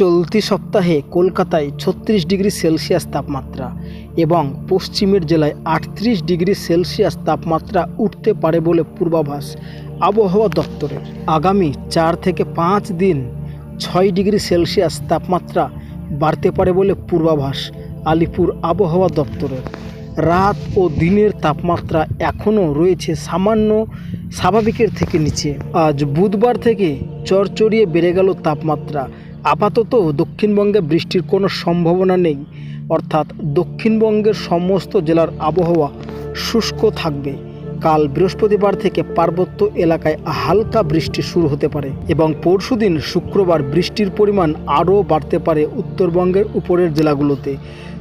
চলতি সপ্তাহে কলকাতায় ছত্রিশ ডিগ্রি সেলসিয়াস তাপমাত্রা এবং পশ্চিমের জেলায় আটত্রিশ ডিগ্রি সেলসিয়াস তাপমাত্রা উঠতে পারে বলে পূর্বাভাস আবহাওয়া দপ্তরের। আগামী চার থেকে পাঁচ দিন ছয় ডিগ্রি সেলসিয়াস তাপমাত্রা বাড়তে পারে বলে পূর্বাভাস আলিপুর আবহাওয়া দপ্তরের। রাত ও দিনের তাপমাত্রা এখনও রয়েছে সামান্য স্বাভাবিকের থেকে নিচে। আজ বুধবার থেকে চড়চড়িয়ে বেড়ে গেল তাপমাত্রা আপাতত দক্ষিণবঙ্গে বৃষ্টির কোনো সম্ভাবনা নেই। অর্থাৎ দক্ষিণবঙ্গের সমস্ত জেলার আবহাওয়া শুষ্ক থাকবে। কাল বৃহস্পতিবার থেকে পার্বত্য এলাকায় হালকা বৃষ্টি শুরু হতে পারে এবং পরশুদিন শুক্রবার বৃষ্টির পরিমাণ আরও বাড়তে পারে উত্তরবঙ্গের উপরের জেলাগুলোতে।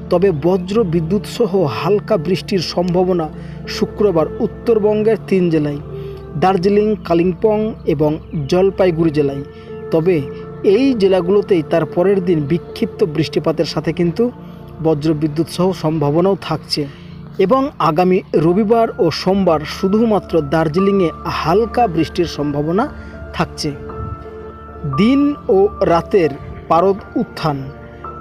তবে বজ্র, বিদ্যুৎ সহ হালকা বৃষ্টির সম্ভাবনা শুক্রবার উত্তরবঙ্গের তিন জেলায়, দার্জিলিং, কালিম্পং এবং জলপাইগুড়ি জেলায়। তবে এই জেলাগুলোতেই তার পরের দিন বিক্ষিপ্ত বৃষ্টিপাতের সাথে কিন্তু বজ্রবিদ্যুৎ সহ সম্ভাবনাও থাকছে। এবং আগামী রবিবার ও সোমবার শুধুমাত্র দার্জিলিংয়ে হালকা বৃষ্টির সম্ভাবনা থাকছে। দিন ও রাতের পারদ উত্থান,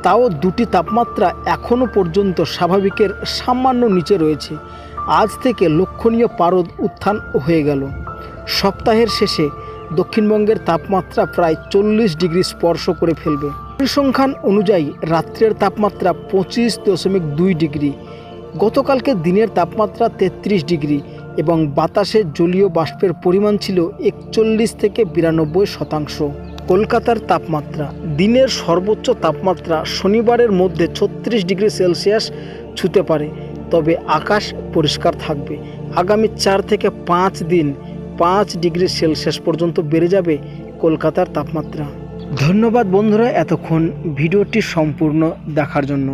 তাও দুটি তাপমাত্রা এখনও পর্যন্ত স্বাভাবিকের সামান্য নিচে রয়েছে। আজ থেকে লক্ষণীয় পারদ উত্থান হয়ে গেল। সপ্তাহের শেষে দক্ষিণবঙ্গের তাপমাত্রা প্রায় চল্লিশ ডিগ্রি স্পর্শ করে ফেলবে। পরিসংখ্যান অনুযায়ী রাত্রের তাপমাত্রা পঁচিশ দশমিক দুই ডিগ্রি, গতকালকে দিনের তাপমাত্রা তেত্রিশ ডিগ্রি এবং বাতাসে জলীয় বাষ্পের পরিমাণ ছিল একচল্লিশ থেকে বিরানব্বই শতাংশ। কলকাতার তাপমাত্রা, দিনের সর্বোচ্চ তাপমাত্রা শনিবারের মধ্যে ছত্রিশ ডিগ্রি সেলসিয়াস ছুতে পারে, তবে আকাশ পরিষ্কার থাকবে। আগামী চার থেকে পাঁচ দিন পাঁচ ডিগ্রি সেলসিয়াস পর্যন্ত বেড়ে যাবে কলকাতার তাপমাত্রা। ধন্যবাদ বন্ধুরা এতক্ষণ ভিডিওটি সম্পূর্ণ দেখার জন্য।